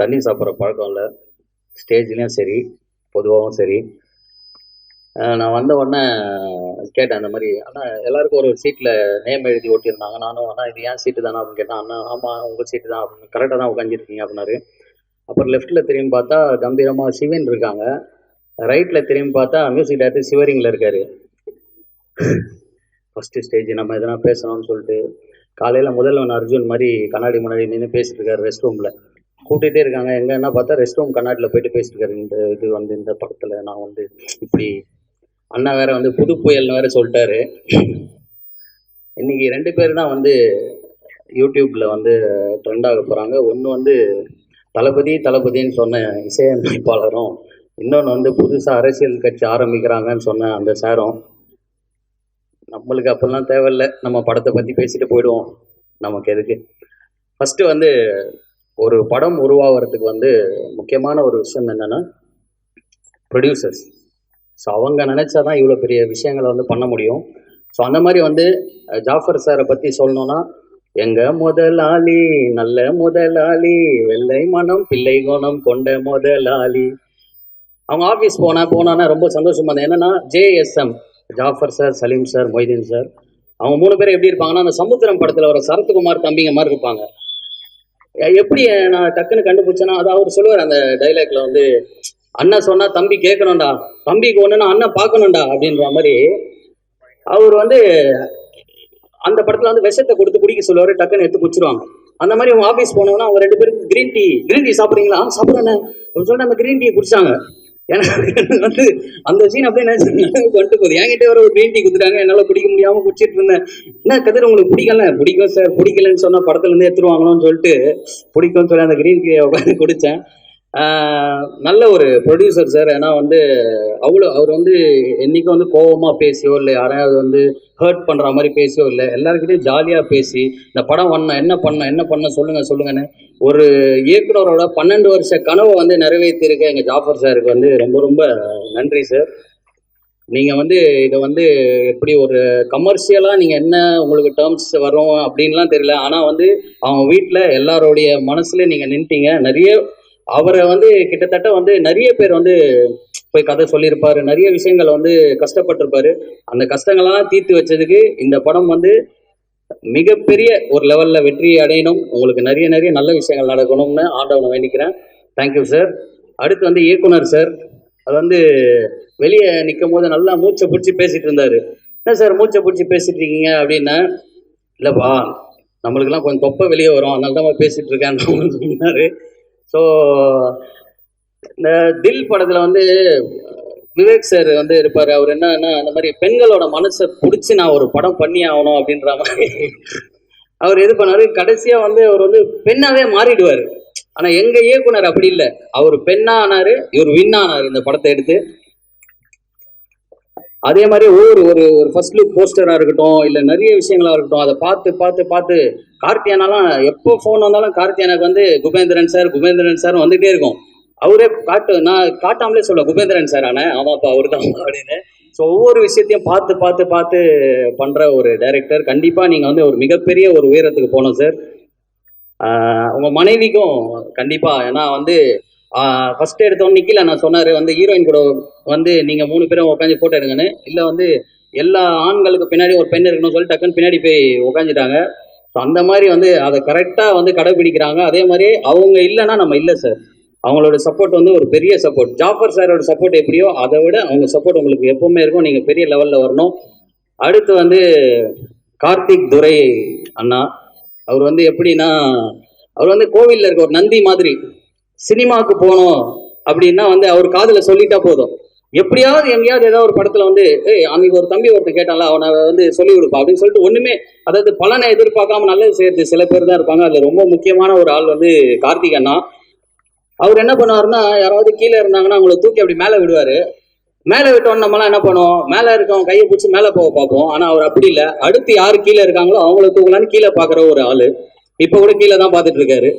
தண்ணி சாப்பிட்ற பழக்கம் இல்லை. ஸ்டேஜ்லேயும் சரி பொதுவாகவும் சரி. நான் வந்த உடனே கேட்டேன் அந்த மாதிரி அண்ணா எல்லாருக்கும் ஒரு சீட்டில் நேம் எழுதி ஒட்டியிருந்தாங்க. நானும் அண்ணா இது ஏன் சீட்டு தானே? அப்படின்னு கேட்டேன். அண்ணா ஆமாம் உங்கள் சீட்டு தான். அப்படின்னு கரெக்டாக தான் உட்காந்துருக்கீங்க அப்படின்னாரு. அப்புறம் லெஃப்ட்டில் திரும்பி பார்த்தா கம்பீரமாக சிவன் இருக்காங்க. ரைட்டில் திரும்பி பார்த்தா மியூசிக் டேரக்டர் சிவரிங்கில் இருக்கார். ஃபஸ்ட்டு ஸ்டேஜ் நம்ம எதனா பேசணும்னு சொல்லிட்டு காலையில் முதல்வன் அர்ஜுன் மாதிரி கண்ணாடி முன்னாடி நின்று பேசிட்டு இருக்காரு ரெஸ்ட் ரூமில் கூட்டிகிட்டே இருக்காங்க. எங்கே என்ன பார்த்தா ரெஸ்ட் ரூம் கண்ணாட்டில் போயிட்டு பேசிட்டு இருக்காரு. இந்த இது வந்து இந்த படத்தில் நான் வந்து இப்படி அண்ணா வேற வந்து புது புயல்னு வேற சொல்லிட்டாரு. இன்னைக்கு ரெண்டு பேர் தான் வந்து யூடியூப்ல வந்து ட்ரெண்ட் ஆக போகிறாங்க ஒன்று வந்து தளபதி தளபதின்னு சொன்ன இசையமைப்பாளரும் இன்னொன்று வந்து புதுசாக அரசியல் கட்சி ஆரம்பிக்கிறாங்கன்னு சொன்ன அந்த சாரும். நம்மளுக்கு அப்போல்லாம் தேவையில்லை. நம்ம படத்தை பற்றி பேசிட்டு போயிடுவோம். நமக்கு எதுக்கு? ஃபஸ்ட்டு வந்து ஒரு படம் உருவாகிறதுக்கு வந்து முக்கியமான ஒரு விஷயம் என்னென்னா ப்ரொடியூசர்ஸ் ஸோ அவங்க நினச்சா தான் இவ்வளோ பெரிய விஷயங்களை வந்து பண்ண முடியும். ஸோ அந்த மாதிரி வந்து ஜாஃபர் சாரை பற்றி சொல்லணும்னா எங்க முதலாளி நல்ல முதலாளி வெள்ளை மனம் பிள்ளை குணம் கொண்ட முதலாளி. அவங்க ஆஃபீஸ் போனால் போனான்னா ரொம்ப சந்தோஷமா இருந்தது. என்னன்னா JSM Jafar sir Salim sir Moideen sir அவங்க மூணு பேரும் எப்படி இருப்பாங்கன்னா அந்த சமுத்திரம் படத்தில் வர சரத்குமார் தம்பிங்க மாதிரி இருப்பாங்க. எப்படி நான் டக்குன்னு கண்டுபிடிச்சேன்னா அது அவர் சொல்லுவார் அந்த டைலாக்ல வந்து அண்ணன் சொன்னா தம்பி கேட்கணும்டா. தம்பிக்கு ஒண்ணுன்னா அண்ணன் பார்க்கணும்டா அப்படின்ற மாதிரி அவர் வந்து அந்த படத்துல வந்து விஷத்தை கொடுத்து குடிக்க சொல்லுவாரு டக்குன்னு எடுத்து குடிச்சிருவாங்க. அந்த மாதிரி அவங்க ஆஃபீஸ் போனோம்னா அவங்க ரெண்டு பேரும் கிரீன் டீ கிரீன் டீ சாப்பிட்றீங்களா? ஆ சாப்பிட்றேன் சொல்லிட்டு அந்த கிரீன் டீ குடிச்சாங்க. எனக்கு வந்து அந்த சீன் அப்படியே என்ன கொண்டு போகுது. என்கிட்ட வர ஒரு க்ரீன் டீ குடுத்துட்டாங்க. என்னால குடிக்க முடியாம குடிச்சிட்டு இருந்தேன். என்ன கதிர் உங்களுக்கு பிடிக்கல? பிடிக்கும் சார் பிடிக்கலன்னு சொன்னா படத்துல இருந்து எடுத்துருவாங்களோன்னு சொல்லிட்டு பிடிக்கும்னு சொல்லி அந்த க்ரீன் டீ உட்காந்து குடிச்சேன். நல்ல ஒரு ப்ரொடியூசர் சார் ஏன்னா வந்து அவ்வளோ அவர் வந்து என்னைக்கும் வந்து கோவமா பேசியோ இல்லை யாரையாவது வந்து ஹர்ட் பண்ணுற மாதிரி பேசியோ இல்லை. எல்லாருக்கிட்டையும் ஜாலியாக பேசி இந்த படம் பண்ண என்ன பண்ண என்ன பண்ண சொல்லுங்கள் சொல்லுங்கன்னு. ஒரு இயக்குனரோட பன்னெண்டு வருஷ கனவை வந்து நிறைவேற்றிருக்க. எங்கள் ஜாஃபர் சாருக்கு வந்து ரொம்ப ரொம்ப நன்றி சார் நீங்கள் வந்து இதை வந்து எப்படி ஒரு கமர்ஷியலாக நீங்கள் என்ன உங்களுக்கு டேர்ம்ஸ் வரும் அப்படின்லாம் தெரியல. ஆனால் வந்து அவங்க வீட்டில் எல்லாருடைய மனசுலேயும் நீங்கள் நின்ட்டீங்க. நிறைய அவரை வந்து கிட்டத்தட்ட வந்து நிறைய பேர் வந்து போய் கதை சொல்லியிருப்பாரு. நிறைய விஷயங்கள் வந்து கஷ்டப்பட்டிருப்பாரு. அந்த கஷ்டங்களெல்லாம் தீர்த்து வச்சதுக்கு இந்த படம் வந்து மிகப்பெரிய ஒரு லெவல்ல வெற்றி அடையணும். உங்களுக்கு நிறைய நிறைய நல்ல விஷயங்கள் நடக்கணும்னு ஆண்டவனை வேண்டிக்கிறேன். தேங்க்யூ சார் அடுத்து வந்து இயக்குனர் சார் அது வந்து வெளியே நிற்கும் போது நல்லா மூச்சை பிடிச்சி பேசிட்டு இருந்தாரு. என்ன சார் மூச்சை பிடிச்சி பேசிட்டு இருக்கீங்க அப்படின்னா இல்லைப்பா நம்மளுக்கெல்லாம் கொஞ்சம் தொப்பை வெளியே வரும். அதனால தான் பேசிட்டு இருக்கேன் சொன்னாரு. ஸோ இந்த தில் படத்தில் வந்து விவேக் சார் வந்து இருப்பார். அவர் என்னன்னா அந்த மாதிரி பெண்களோட மனசை பிடிச்சி நான் ஒரு படம் பண்ணி ஆகணும் அப்படின்ற மாதிரி அவர் எது பண்ணாரு. கடைசியாக வந்து அவர் வந்து பெண்ணாவே மாறிடுவார். ஆனால் எங்கள் இயக்குனர் அப்படி இல்லை. அவர் பெண்ணா ஆனார் இவர் வின் ஆனார் இந்த படத்தை எடுத்து. அதே மாதிரி ஒவ்வொரு ஒரு ஒரு ஃபர்ஸ்ட் லுக் போஸ்டராக இருக்கட்டும் இல்லை நிறைய விஷயங்களா இருக்கட்டும் அதை பார்த்து பார்த்து பார்த்து கார்த்தியானாலாம் எப்போ ஃபோன் வந்தாலும் கார்த்தியானாக்கு வந்து குபேந்திரன் சார் குபேந்திரன் சார் வந்துகிட்டே இருக்கும். அவரே காட்டு நான் காட்டாமலே சொல்ல குபேந்திரன் சார் ஆனே ஆமாப்பா அவர் தான் அப்படின்னு. ஸோ ஒவ்வொரு விஷயத்தையும் பார்த்து பார்த்து பார்த்து பண்ணுற ஒரு டைரக்டர் கண்டிப்பாக நீங்கள் வந்து ஒரு மிகப்பெரிய ஒரு உயரத்துக்கு போகணும் சார் உங்கள் மனைவிக்கும் கண்டிப்பாக ஏன்னா வந்து ஃபர்ஸ்ட் எடுத்தோம் நிக்கில நான் சொன்னாரு வந்து ஹீரோயின் கூட வந்து நீங்க மூணு பேரும் உட்காந்து போட்டோ எடுங்கன்னு. இல்ல வந்து எல்லா ஆண்களுக்கு பின்னாடி ஒரு பெண் இருக்கணும்னு சொல்லி டக்குன்னு பின்னாடி போய் உட்காந்துட்டாங்க ஸோ அந்த மாதிரி வந்து அதை கரெக்டாக வந்து கடைபிடிக்கிறாங்க அதே மாதிரி அவங்க இல்லைன்னா நம்ம இல்லை சார் அவங்களோட சப்போர்ட் வந்து ஒரு பெரிய சப்போர்ட் ஜாஃபர் சாரோட சப்போர்ட் எப்படியோ அதை விட அவங்க சப்போர்ட் உங்களுக்கு எப்பவுமே இருக்கும். நீங்கள் பெரிய லெவலில் வரணும். அடுத்து வந்து கார்த்திக் துரை அண்ணா. அவர் வந்து எப்படின்னா அவர் வந்து கோவிலில் இருக்க ஒரு நந்தி மாதிரி சினிமாவுக்கு போகணும் அப்படின்னா வந்து அவர் காதில் சொல்லிட்டா போதும். எப்படியாவது எங்கேயாவது ஏதாவது ஒரு படத்துல வந்து ஏய் அன்னைக்கு ஒரு தம்பி ஒருத்தன் கேட்டான்ல அவனை வந்து சொல்லி கொடுப்பா அப்படின்னு சொல்லிட்டு ஒண்ணுமே அதாவது பலனை எதிர்பார்க்காம நல்லது செய்யறது சில பேர் தான் இருப்பாங்க. அதுல ரொம்ப முக்கியமான ஒரு ஆள் வந்து கார்த்திக் அண்ணா. அவர் என்ன பண்ணுவாருன்னா யாராவது கீழே இருந்தாங்கன்னா அவங்கள தூக்கி அப்படி மேலே விடுவாரு. மேலே விட்டோன்னு நம்மலாம் என்ன பண்ணுவோம்? மேலே இருக்கவங்க கையை பிடிச்சி மேலே போக பார்ப்போம். ஆனால் அவர் அப்படி இல்லை. அடுத்து யார் கீழே இருக்காங்களோ அவங்கள தூக்கலான்னு கீழே பார்க்குற ஒரு ஆள். இப்போ கூட கீழே தான் பார்த்துட்டு இருக்காரு.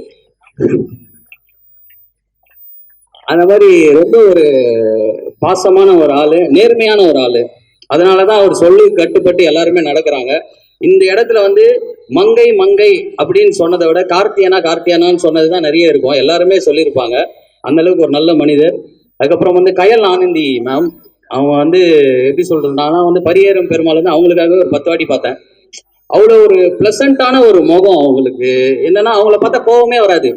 அந்த மாதிரி ரொம்ப ஒரு பாசமான ஒரு ஆளு நேர்மையான ஒரு ஆளு. அதனாலதான் அவர் சொல்லி கட்டுப்பட்டு எல்லாருமே நடக்கிறாங்க. இந்த இடத்துல வந்து மங்கை மங்கை அப்படின்னு சொன்னதை விட கார்த்தியானா கார்த்தியானான்னு சொன்னது தான் நிறைய இருக்கும். எல்லாருமே சொல்லியிருப்பாங்க. அந்த அளவுக்கு ஒரு நல்ல மனிதர். அதுக்கப்புறம் வந்து கயல் ஆனந்தி மேம் அவங்க வந்து எப்படி சொல்றது? நான் வந்து பரியேறும் பெருமாள் வந்து அவங்களுக்காக ஒரு பத்து வாட்டி பார்த்தேன். அவ்வளோ ஒரு ப்ளசண்ட்டான ஒரு முகம் அவங்களுக்கு. என்னன்னா அவங்கள பார்த்தா கோவமே வராது.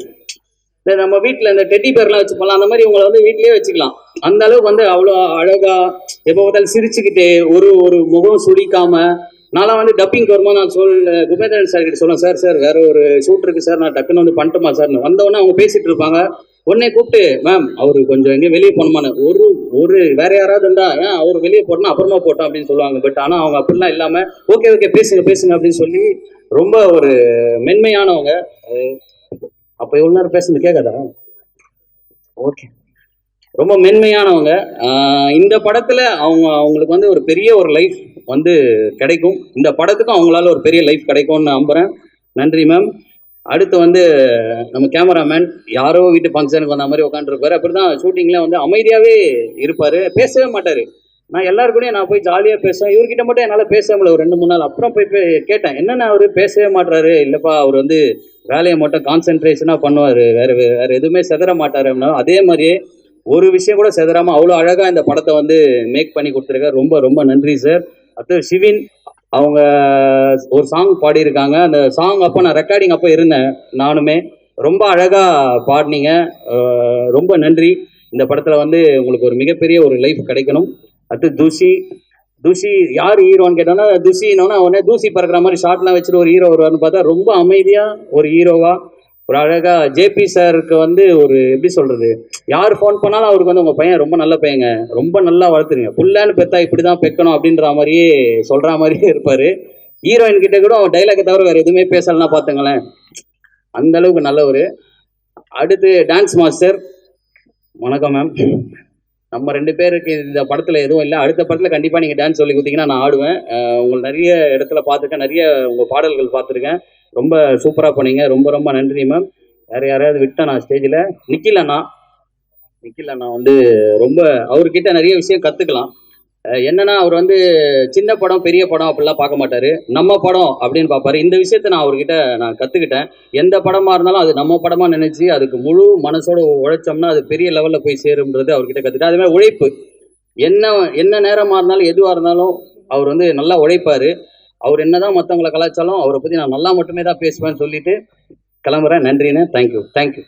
இல்லை நம்ம வீட்டில் இந்த டெட்டி பேர்லாம் வச்சுக்கலாம் அந்த மாதிரி உங்களை வந்து வீட்லேயே வச்சுக்கலாம். அந்த அளவுக்கு வந்து அவ்வளோ அழகா எப்போ பார்த்தாலும் சிரிச்சுக்கிட்டு ஒரு ஒரு முகம் சுளிக்காம நான்லாம் வந்து டப்பிங் வரும்போது நான் சொல் குபேந்திரன் சார் கிட்ட சொல்லுவேன் சார் சார் வேற ஒரு ஷூட் இருக்கு சார் நான் டக்குன்னு வந்து பண்ணட்டுமா சார் வந்தவொடனே அவங்க பேசிட்டு இருப்பாங்க. உடனே கூப்பிட்டு மேம் அவரு கொஞ்சம் எங்கேயும் வெளியே போகணுமான்னு. ஒரு ஒரு வேற யாராவது இருந்தா ஏன் அவர் வெளியே போட்டோம் அப்புறமா போட்டோம் அப்படின்னு சொல்லுவாங்க. பட் ஆனால் அவங்க அப்படிலாம் இல்லாமல் ஓகே ஓகே பேசுங்க பேசுங்க அப்படின்னு சொல்லி ரொம்ப ஒரு மென்மையானவங்க. அப்ப எவ்வளவு நேரம் பேசுறது கேட்காதா? ஓகே ரொம்ப மென்மையானவங்க. இந்த படத்துல அவங்க அவங்களுக்கு வந்து ஒரு பெரிய ஒரு லைஃப் வந்து கிடைக்கும். இந்த படத்துக்கும் அவங்களால ஒரு பெரிய லைஃப் கிடைக்கும்னு நம்புறேன். நன்றி மேம் அடுத்து வந்து நம்ம கேமராமேன் யாரோ வீட்டு ஃபங்க்ஷனுக்கு வந்த மாதிரி உட்காந்துருப்பாரு அப்படிதான் ஷூட்டிங்ல வந்து அமைதியாவே இருப்பாரு. பேசவே மாட்டாரு. நான் எல்லாரு நான் போய் ஜாலியாக பேசுவேன். இவர்கிட்ட மட்டும் என்னால் பேச முடியல. ஒரு ரெண்டு மூணு நாள். அப்புறம் போய் கேட்டேன். என்னென்ன அவர்? பேசவே மாட்டாரு இல்லைப்பா அவர் வந்து வேலையை மட்டும் கான்சென்ட்ரேஷனாக பண்ணுவார். வேறு வேறு எதுவுமே செதற மாட்டார் அப்படின்னா அதே மாதிரியே ஒரு விஷயம் கூட செதறாமல் அவ்வளோ அழகாக இந்த படத்தை வந்து மேக் பண்ணி கொடுத்துருக்காரு. ரொம்ப ரொம்ப நன்றி சார் அடுத்து சிவின் அவங்க ஒரு சாங் பாடியிருக்காங்க. அந்த சாங் அப்போ நான் ரெக்கார்டிங் அப்போ இருந்தேன் நானுமே. ரொம்ப அழகாக பாடினீங்க. ரொம்ப நன்றி. இந்த படத்தில் வந்து உங்களுக்கு ஒரு மிகப்பெரிய ஒரு லைஃப் கிடைக்கணும். அடுத்து தூசி தூசி யார் ஹீரோன்னு கேட்டோம்னா தூசினோன்னா உடனே தூசி பறக்கிற மாதிரி ஷார்ட்லாம் வச்சுட்டு ஒரு ஹீரோ வருவார்னு பார்த்தா ரொம்ப அமைதியாக ஒரு ஹீரோவா ஒரு அழகாக ஜேபி சாருக்கு வந்து ஒரு எப்படி சொல்கிறது யார் ஃபோன் பண்ணாலும் அவருக்கு வந்து உங்கள் பையன் ரொம்ப நல்ல பையங்க. ரொம்ப நல்லா வளர்த்துருங்க புல்லான்னு பெத்தா இப்படிதான் பெக்கணும் அப்படின்ற மாதிரியே சொல்கிற மாதிரியே இருப்பார். ஹீரோயின் கிட்ட கூட அவன் டைலாக்கை தவிர வேறு எதுவுமே பேசலன்னா பார்த்துங்களேன் அந்த அளவுக்கு நல்லவர். அடுத்து டான்ஸ் மாஸ்டர் வணக்கம் மேம் நம்ம ரெண்டு பேருக்கு இந்த படத்தில் எதுவும் இல்லை. அடுத்த படத்தில் கண்டிப்பாக நீங்கள் டான்ஸ் சொல்லி கொடுத்தீங்கன்னா நான் ஆடுவேன். உங்களை நிறைய இடத்துல பார்த்துருக்கேன். நிறைய உங்கள் பாடல்கள் பார்த்துருக்கேன். ரொம்ப சூப்பராக பண்ணீங்க ரொம்ப ரொம்ப நன்றி மேம் வேறு யாரையாவது விட்டேன் நான் ஸ்டேஜில் நிக்கில் அண்ணா. அண்ணா வந்து ரொம்ப அவர்கிட்ட நிறைய விஷயம் கற்றுக்கலாம் என்னன்னா அவர் வந்து சின்ன படம் பெரிய படம் அப்படிலாம் பார்க்க மாட்டாரு. நம்ம படம் அப்படின்னு பார்ப்பாரு. இந்த விஷயத்த நான் அவர்கிட்ட நான் கத்துக்கிட்டேன். எந்த படமா இருந்தாலும் அது நம்ம படமா நினைச்சு அதுக்கு முழு மனசோட உழைச்சோம்னா அது பெரிய லெவல்ல போய் சேரும்ன்றது அவர்கிட்ட கத்துக்கிட்டேன். அதே மாதிரி உழைப்பு. என்ன என்ன நேரமா இருந்தாலும் எதுவா இருந்தாலும் அவர் வந்து நல்லா உழைப்பாரு. அவர் என்னதான் மற்றவங்களை கலாச்சாரம் அவரை பத்தி நான் நல்லா மட்டுமே தான் பேசுவேன்னு சொல்லிட்டு கிளம்புறேன். நன்றிண்ணே. Thank you thank you